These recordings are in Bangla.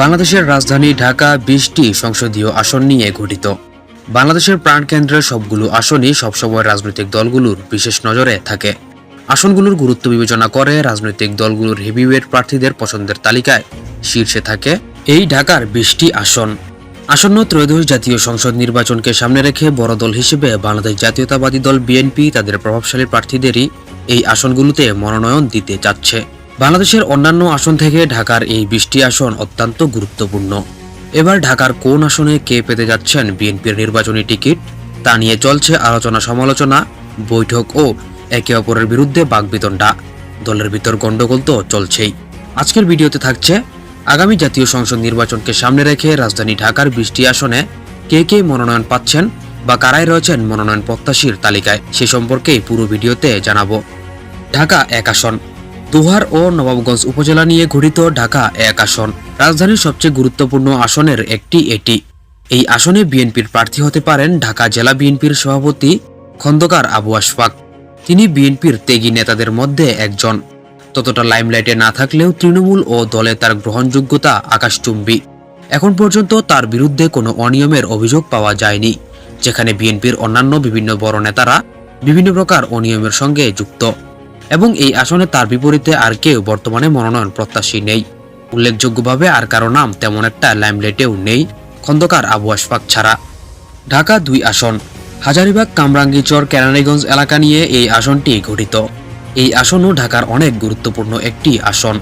বাংলাদেশের রাজধানী ঢাকা বিশটি সংসদীয় আসন নিয়ে গঠিত। বাংলাদেশের প্রাণকেন্দ্রের সবগুলো আসনই সবসময় রাজনৈতিক দলগুলোর বিশেষ নজরে থাকে। আসনগুলোর গুরুত্ব বিবেচনা করে রাজনৈতিক দলগুলোর হেভিওয়েট প্রার্থীদের পছন্দের তালিকায় শীর্ষে থাকে এই ঢাকার বিশটি আসন। আসন্ন ত্রয়োদশ জাতীয় সংসদ নির্বাচনকে সামনে রেখে বড় দল হিসেবে বাংলাদেশ জাতীয়তাবাদী দল বিএনপি তাদের প্রভাবশালী প্রার্থীদেরই এই আসনগুলোতে মনোনয়ন দিতে চাচ্ছে। বাংলাদেশের অন্যান্য আসন থেকে ঢাকার এই বিশটি আসন অত্যন্ত গুরুত্বপূর্ণ। এবার ঢাকার কোন আসনে কে পেতে যাচ্ছেন বিএনপির নির্বাচনী টিকিট, তা নিয়ে চলছে আলোচনা সমালোচনা, বৈঠক ও একে অপরের বিরুদ্ধে বাগবিতণ্ডা দলের ভিতর গণ্ডগোল তো চলছেই। আজকের ভিডিওতে থাকছে, আগামী জাতীয় সংসদ নির্বাচনকে সামনে রেখে রাজধানী ঢাকার বিশটি আসনে কে কে মনোনয়ন পাচ্ছেন বা কারাই রয়েছেন মনোনয়ন প্রত্যাশীর তালিকায়, সে সম্পর্কেই পুরো ভিডিওতে জানাব। ঢাকা এক আসন। দুহার ও নবাবগঞ্জ উপজেলা নিয়ে গঠিত ঢাকা এক আসন। রাজধানীর সবচেয়ে গুরুত্বপূর্ণ আসনের একটি এটি। এই আসনে বিএনপির প্রার্থী হতে পারেন ঢাকা জেলা বিএনপির সভাপতি খন্দকার আবু আশফাক। তিনি বিএনপির ত্যাগী নেতাদের মধ্যে একজন। ততটা লাইমলাইটে না থাকলেও তৃণমূল ও দলে তার গ্রহণযোগ্যতা আকাশচুম্বী। এখন পর্যন্ত তার বিরুদ্ধে কোনো অনিয়মের অভিযোগ পাওয়া যায়নি, যেখানে বিএনপির অন্যান্য বিভিন্ন বড় নেতারা বিভিন্ন প্রকার অনিয়মের সঙ্গে যুক্ত। এবং এই আসনে তার বিপরীতে আর কেউ বর্তমানে মনোনয়ন প্রত্যাশী নেই। উল্লেখযোগ্যভাবে আর কারও নাম তেমন একটা লাইমলাইটেও নেই খন্দকার আবু আশফাক ছাড়া। ঢাকা দুই আসন, হাজারিবাগ কামরাঙ্গিচর কেরানীগঞ্জ এলাকা নিয়ে এই আসনটি গঠিত। এই আসনও ঢাকার অনেক গুরুত্বপূর্ণ একটি আসন।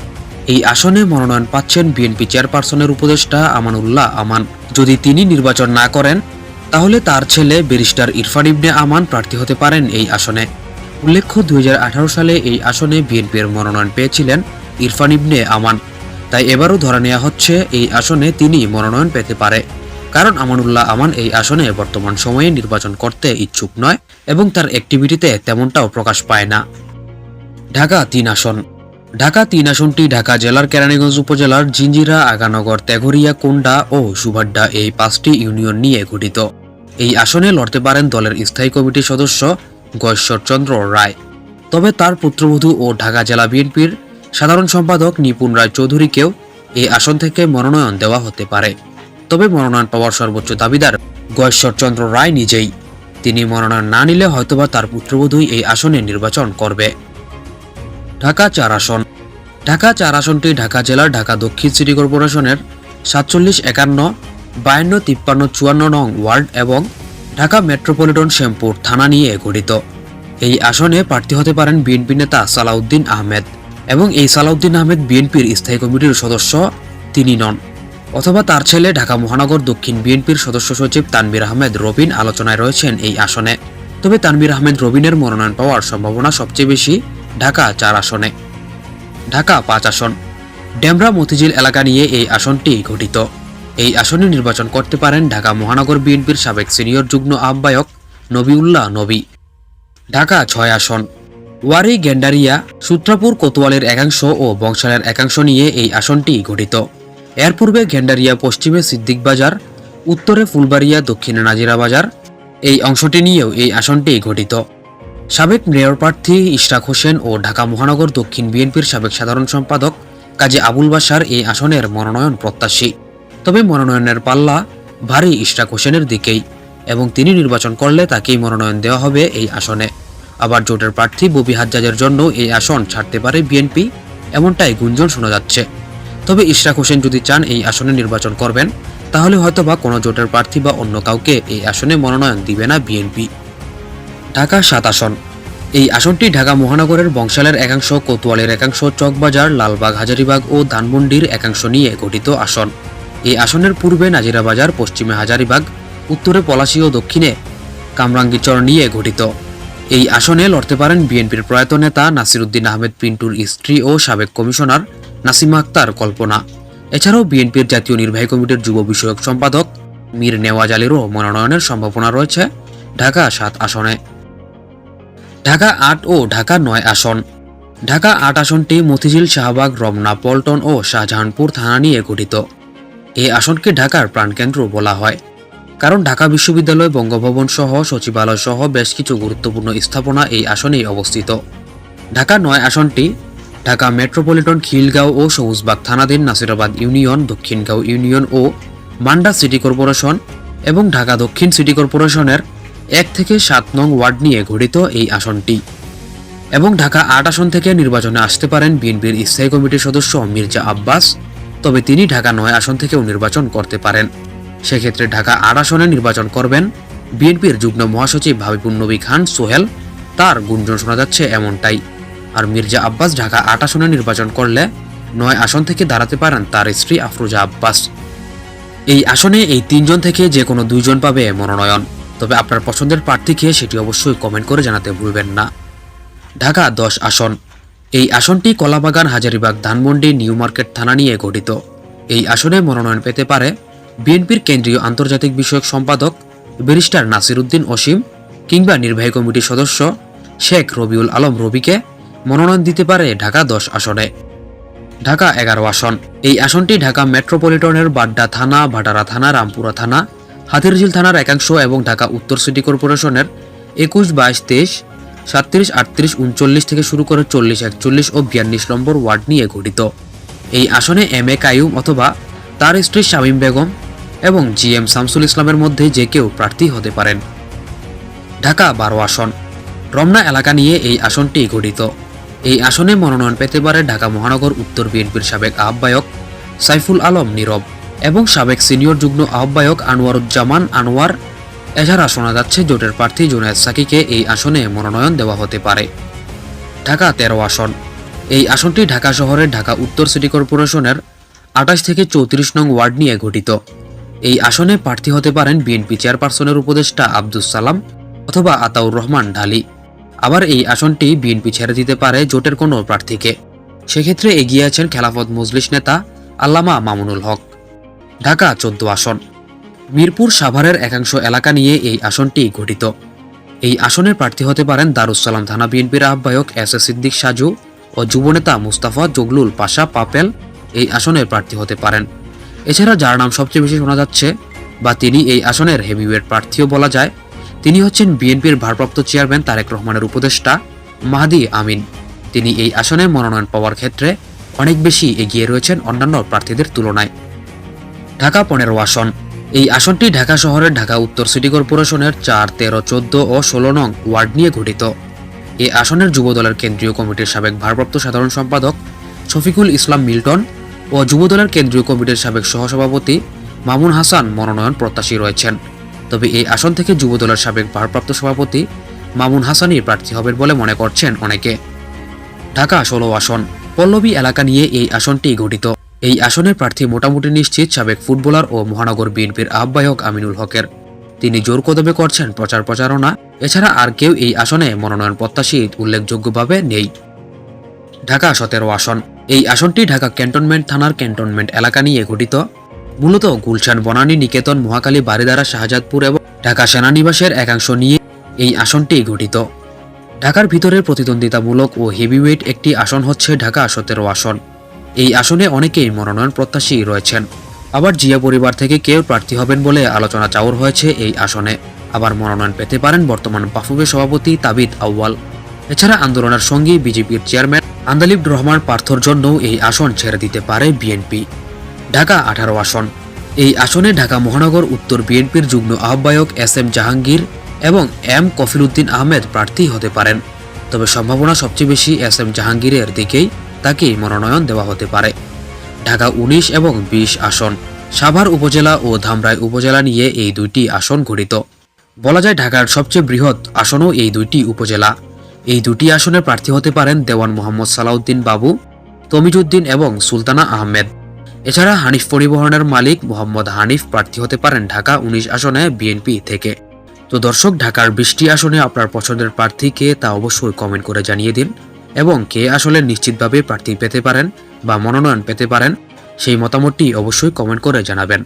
এই আসনে মনোনয়ন পাচ্ছেন বিএনপি চেয়ারপারসনের উপদেষ্টা আমানুল্লাহ আমান। যদি তিনি নির্বাচন না করেন, তাহলে তার ছেলে ব্যারিস্টার ইরফান ইবনে আমান প্রার্থী হতে পারেন এই আসনে। উল্লেখ্য, দুই হাজার আঠারো সালে এই আসনে বিএনপির মনোনয়ন পেয়েছিলেন ইরফান ইবনে আমান। তাই এবারও ধরে নেওয়া হচ্ছে, এই আসনে তিনি মনোনয়ন পেতে পারে। কারণ আমানুল্লাহ আমান এই আসনে বর্তমান সময়ে নির্বাচন করতে ইচ্ছুক নয় এবং তার অ্যাক্টিভিটিতে তেমনটাও প্রকাশ পায় না। ঢাকা তিন আসন। ঢাকা তিন আসনটি ঢাকা জেলার কেরানীগঞ্জ উপজেলার জিঞ্জিরা, আগানগর, তেঘরিয়া, কোন্ডা ও সুভাড্ডা এই পাঁচটি ইউনিয়ন নিয়ে গঠিত। এই আসনে লড়তে পারেন দলের স্থায়ী কমিটির সদস্য গয়েশ্বরচন্দ্র রায়। তবে তার পুত্রবধূ ও ঢাকা জেলা বিএনপির সাধারণ সম্পাদক নিপুণ রায় চৌধুরীকেও এই আসন থেকে মনোনয়ন দেওয়া হতে পারে। তবে মনোনয়ন পাওয়ার সর্বোচ্চ দাবিদার গয়েশ্বরচন্দ্র রায় নিজেই। তিনি মনোনয়ন না নিলে হয়তোবা তার পুত্রবধূই এই আসনে নির্বাচন করবে। ঢাকা চার আসন। ঢাকা চার আসনটি ঢাকা জেলার ঢাকা দক্ষিণ সিটি কর্পোরেশনের সাতচল্লিশ একান্ন, বায়ান্ন, তিপ্পান্ন, চুয়ান্ন নং ওয়ার্ড এবং ঢাকা মেট্রোপলিটন শ্যামপুর থানা নিয়ে গঠিত। এই আসনে প্রার্থী হতে পারেন বিএনপি নেতা সালাউদ্দিন আহমেদ এবং এই সালাউদ্দিন আহমেদ বিএনপির স্থায়ী কমিটির সদস্য তিনি নন। অথবা তার ছেলে ঢাকা মহানগর দক্ষিণ বিএনপির সদস্য সচিব তানবির আহমেদ রবিন আলোচনায় রয়েছেন এই আসনে। তবে তানবির আহমেদ রবিনের মনোনয়ন পাওয়ার সম্ভাবনা সবচেয়ে বেশি ঢাকা চার আসনে। ঢাকা পাঁচ আসন। ডেমরা মতিঝিল এলাকা নিয়ে এই আসনটি গঠিত। এই আসনে নির্বাচন করতে পারেন ঢাকা মহানগর বিএনপির সাবেক সিনিয়র যুগ্ম আহ্বায়ক নবিউল্লাহ নবী। ঢাকা ছয় আসন। ওয়ারি, গেন্ডারিয়া, সূত্রাপুর, কোতোয়ালের একাংশ ও বংশালের একাংশ নিয়ে এই আসনটি গঠিত। এর পূর্বে গেন্ডারিয়া, পশ্চিমে সিদ্দিক বাজার, উত্তরে ফুলবাড়িয়া, দক্ষিণে নাজিরা বাজার, এই অংশটি নিয়েও এই আসনটি গঠিত। সাবেক মেয়র প্রার্থী ইশরাক হোসেন ও ঢাকা মহানগর দক্ষিণ বিএনপির সাবেক সাধারণ সম্পাদক কাজী আবুল বাসার এই আসনের মনোনয়ন প্রত্যাশী। তবে মনোনয়নের পাল্লা ভারী ইশরাক হোসেনের দিকেই, এবং তিনি নির্বাচন করলে তাকেই মনোনয়ন দেওয়া হবে এই আসনে। আবার জোটের প্রার্থী ববি হাজ্জাজের জন্য এই আসন ছাড়তে পারে বিএনপি, এমনটাই গুঞ্জন শোনা যাচ্ছে। তবে ইশরাক হোসেন যদি চান এই আসনে নির্বাচন করবেন, তাহলে হয়তোবা কোনো জোটের প্রার্থী বা অন্য কাউকে এই আসনে মনোনয়ন দিবে না বিএনপি। ঢাকা সাত আসন। এই আসনটি ঢাকা মহানগরের বংশালের একাংশ, কোতোয়ালের একাংশ, চকবাজার, লালবাগ, হাজারিবাগ ও ধানমন্ডির একাংশ নিয়ে গঠিত আসন। এই আসনের পূর্বে নাজিরাবাজার, পশ্চিমে হাজারিবাগ, উত্তরে পলাশী ও দক্ষিণে কামরাঙ্গীচর নিয়ে গঠিত। এই আসনে লড়তে পারেন বিএনপির প্রয়াত নেতা নাসিরুদ্দিন আহমেদ পিন্টুর স্ত্রী ও সাবেক কমিশনার নাসিমা আক্তার কল্পনা। এছাড়াও বিএনপির জাতীয় নির্বাহী কমিটির যুব বিষয়ক সম্পাদক মীর নেওয়াজ আলীরও মনোনয়নের সম্ভাবনা রয়েছে ঢাকা সাত আসনে। ঢাকা আট ও ঢাকা নয় আসন। ঢাকা আট আসনটি মতিঝিল, শাহবাগ, রমনা, পল্টন ও শাহজাহানপুর থানা নিয়ে গঠিত। এই আসনকে ঢাকার প্রাণকেন্দ্র বলা হয়। কারণ ঢাকা বিশ্ববিদ্যালয় বঙ্গভবন সহ সচিবালয় সহ বেশ কিছু গুরুত্বপূর্ণ স্থাপনা এই আসনেই অবস্থিত। ঢাকা নয় আসনটি ঢাকা মেট্রোপলিটন খিলগাঁও ও সবুজবাগ থানাধীন নাসিরাবাদ ইউনিয়ন, দক্ষিণগাঁও ইউনিয়ন ও মান্ডা সিটি কর্পোরেশন এবং ঢাকা দক্ষিণ সিটি কর্পোরেশনের এক থেকে সাত নং ওয়ার্ড নিয়ে গঠিত এই আসনটি। এবং ঢাকা আট আসন থেকে নির্বাচনে আসতে পারেন বিএনপির স্থায়ী কমিটির সদস্য মির্জা আব্বাস তবে তিনি ঢাকা নয় আসন থেকেও নির্বাচন করতে পারেন। সেক্ষেত্রে ঢাকা আট আসনে নির্বাচন করবেন। বিএনপির যুগ্ম মহাসচিব হাবিবুন নবী খান, সোহেল, তার গুঞ্জন শোনা যাচ্ছে এমনটাই। আর মির্জা আব্বাস ঢাকা আট আসনে নির্বাচন করলে নয় আসন থেকে দাঁড়াতে পারেন তার স্ত্রী আফরোজা আব্বাস। এই আসনে এই তিনজন থেকে যে কোনো দুইজন পাবে মনোনয়ন। তবে আপনার পছন্দের প্রার্থীকে সেটি অবশ্যই কমেন্ট করে জানাতে ভুলবেন না। ঢাকা দশ আসন। এই আসনটি কলাবাগান, হাজারিবাগ, ধানমন্ডি, নিউ মার্কেট থানা নিয়ে গঠিত। এই আসনে মনোনয়ন পেতে পারে বিএনপির কেন্দ্রীয় আন্তর্জাতিক বিষয়ক সম্পাদক ব্যারিস্টার নাসির উদ্দিন অসীম কিংবা নির্বাহী কমিটির সদস্য শেখ রবিউল আলম রবিকে মনোনয়ন দিতে পারে ঢাকা দশ আসনে। ঢাকা এগারো আসন। এই আসনটি ঢাকা মেট্রোপলিটনের বাড্ডা থানা, ভাটারা থানা, রামপুরা থানা, হাতিরঝিল থানার একাংশ এবং ঢাকা উত্তর সিটি কর্পোরেশনের একুশ, বাইশ, তেইশ সাতত্রিশ, আটত্রিশ, উনচল্লিশ থেকে শুরু করে চল্লিশ, একচল্লিশ ও বিয়াল্লিশ নম্বর ওয়ার্ড নিয়ে গঠিত। এই আসনে এম এ কায়ুম অথবা তার স্ত্রী শামীম বেগম এবং জি এম শামসুল ইসলামের মধ্যে যে কেউ প্রার্থী হতে পারেন। ঢাকা, বারো আসন। রমনা এলাকা নিয়ে এই আসনটি গঠিত। এই আসনে মনোনয়ন পেতে পারে ঢাকা মহানগর উত্তর বিএনপির সাবেক আহ্বায়ক সাইফুল আলম নীরব এবং সাবেক সিনিয়র যুগ্ম আহ্বায়ক আনোয়ারুজ্জামান আনোয়ার এছাড়া শোনা যাচ্ছে জোটের প্রার্থী জুনায়দ সাকিকে এই আসনে মনোনয়ন দেওয়া হতে পারে। ঢাকা তেরো আসন। এই আসনটি ঢাকা শহরের ঢাকা উত্তর সিটি কর্পোরেশনের আঠাশ থেকে চৌত্রিশ নং ওয়ার্ড নিয়ে গঠিত। এই আসনে প্রার্থী হতে পারেন বিএনপি চেয়ারপারসনের উপদেষ্টা আব্দুস সালাম অথবা আতাউর রহমান ঢালি। আবার এই আসনটি বিএনপি ছেড়ে দিতে পারে জোটের কোনো প্রার্থীকে। সেক্ষেত্রে এগিয়ে আছেন খেলাফত মজলিস নেতা আল্লামা মামুনুল হক। ঢাকা চোদ্দ আসন। মিরপুর সাভারের একাংশ এলাকা নিয়ে এই আসনটি গঠিত। এই আসনের প্রার্থী হতে পারেন দারুসালাম থানা বিএনপির আহ্বায়ক এস এ সিদ্দিক সাজু ও যুবনেতা মুস্তাফা জগলুল পাশা পাপেল এই আসনের প্রার্থী হতে পারেন। এছাড়া যার নাম সবচেয়ে বেশি শোনা যাচ্ছে বা তিনি এই আসনের হেভিওয়েট প্রার্থীও বলা যায়, তিনি হচ্ছেন বিএনপির ভারপ্রাপ্ত চেয়ারম্যান তারেক রহমানের উপদেষ্টা মাহাদি আমিন। তিনি এই আসনে মনোনয়ন পাওয়ার ক্ষেত্রে অনেক বেশি এগিয়ে রয়েছেন অন্যান্য প্রার্থীদের তুলনায়। ঢাকা পনেরো আসন। এই আসনটি ঢাকা শহরের ঢাকা উত্তর সিটি কর্পোরেশনের চার, তেরো, চোদ্দ ও ষোলো নং ওয়ার্ড নিয়ে গঠিত। এই আসনের যুবদলের কেন্দ্রীয় কমিটির সাবেক ভারপ্রাপ্ত সাধারণ সম্পাদক শফিকুল ইসলাম মিল্টন ও যুবদলের কেন্দ্রীয় কমিটির সাবেক সহসভাপতি মামুন হাসান মনোনয়ন প্রত্যাশী রয়েছেন। তবে এই আসন থেকে যুবদলের সাবেক ভারপ্রাপ্ত সভাপতি মামুন হাসানই প্রার্থী হবেন বলে মনে করছেন অনেকে। ঢাকা ষোলো আসন, পল্লবী এলাকা নিয়ে এই আসনটি গঠিত। এই আসনের প্রার্থী মোটামুটি নিশ্চিত সাবেক ফুটবলার ও মহানগর বিএনপির আহ্বায়ক আমিনুল হকের। তিনি জোর কদমে করছেন প্রচার প্রচারণা, এছাড়া আর কেউ এই আসনে মনোনয়ন প্রত্যাশী উল্লেখযোগ্যভাবে নেই। ঢাকা সতেরো আসন। এই আসনটি ঢাকা ক্যান্টনমেন্ট থানার ক্যান্টনমেন্ট এলাকা নিয়ে গঠিত। মূলত গুলশান, বনানী, নিকেতন, মহাকালী বারিদারা শাহজাদপুর এবং ঢাকা সেনানিবাসের একাংশ নিয়ে এই আসনটি গঠিত। ঢাকার ভিতরে প্রতিদ্বন্দ্বিতামূলক ও হেভিওয়েট একটি আসন হচ্ছে ঢাকা সতেরো আসন। এই আসনে অনেকেই মনোনয়ন প্রত্যাশী রয়েছেন। আবার জিয়া পরিবার থেকে কেউ প্রার্থী হবেন বলে আলোচনা চাউর হয়েছে এই আসনে। আবার মনোনয়ন পেতে পারেন বর্তমান বাফুবে সভাপতি তাবিদ আউয়াল। এছাড়া আন্দোলনের সঙ্গী বিজেপির চেয়ারম্যান আন্দালিব রহমান পার্থর জন্যও এই আসন ছেড়ে দিতে পারে বিএনপি। ঢাকা আঠারো আসন। এই আসনে ঢাকা মহানগর উত্তর বিএনপির যুগ্ম আহ্বায়ক এস এম জাহাঙ্গীর এবং এম কফিলউদ্দিন আহমেদ প্রার্থী হতে পারেন। তবে সম্ভাবনা সবচেয়ে বেশি এস এম জাহাঙ্গীরের দিকেই। তাকেই মনোনয়ন দেওয়া হতে পারে। ঢাকা উনিশ এবং বিশ আসন। সাভার উপজেলা ও ধামরাই উপজেলা নিয়ে এই দুইটি আসন গঠিত। বলা যায় ঢাকার সবচেয়ে বৃহৎ আসনও এই দুইটি উপজেলা। এই দুটি আসনে প্রার্থী হতে পারেন দেওয়ান মোহাম্মদ সালাউদ্দিন বাবু, তমিজুদ্দিন এবং সুলতানা আহমেদ। এছাড়া হানিফ পরিবহনের মালিক মোহাম্মদ হানিফ প্রার্থী হতে পারেন ঢাকা উনিশ আসনে বিএনপি থেকে। তো দর্শক, ঢাকার বৃষ্টি আসনে আপনার পছন্দের প্রার্থী কে তা অবশ্যই কমেন্ট করে জানিয়ে দিন। এবং কে আসলে নিশ্চিতভাবে প্রার্থী পেতে পারেন বা মনোনয়ন পেতে পারেন, সেই মতামতটি অবশ্যই কমেন্ট করে জানাবেন।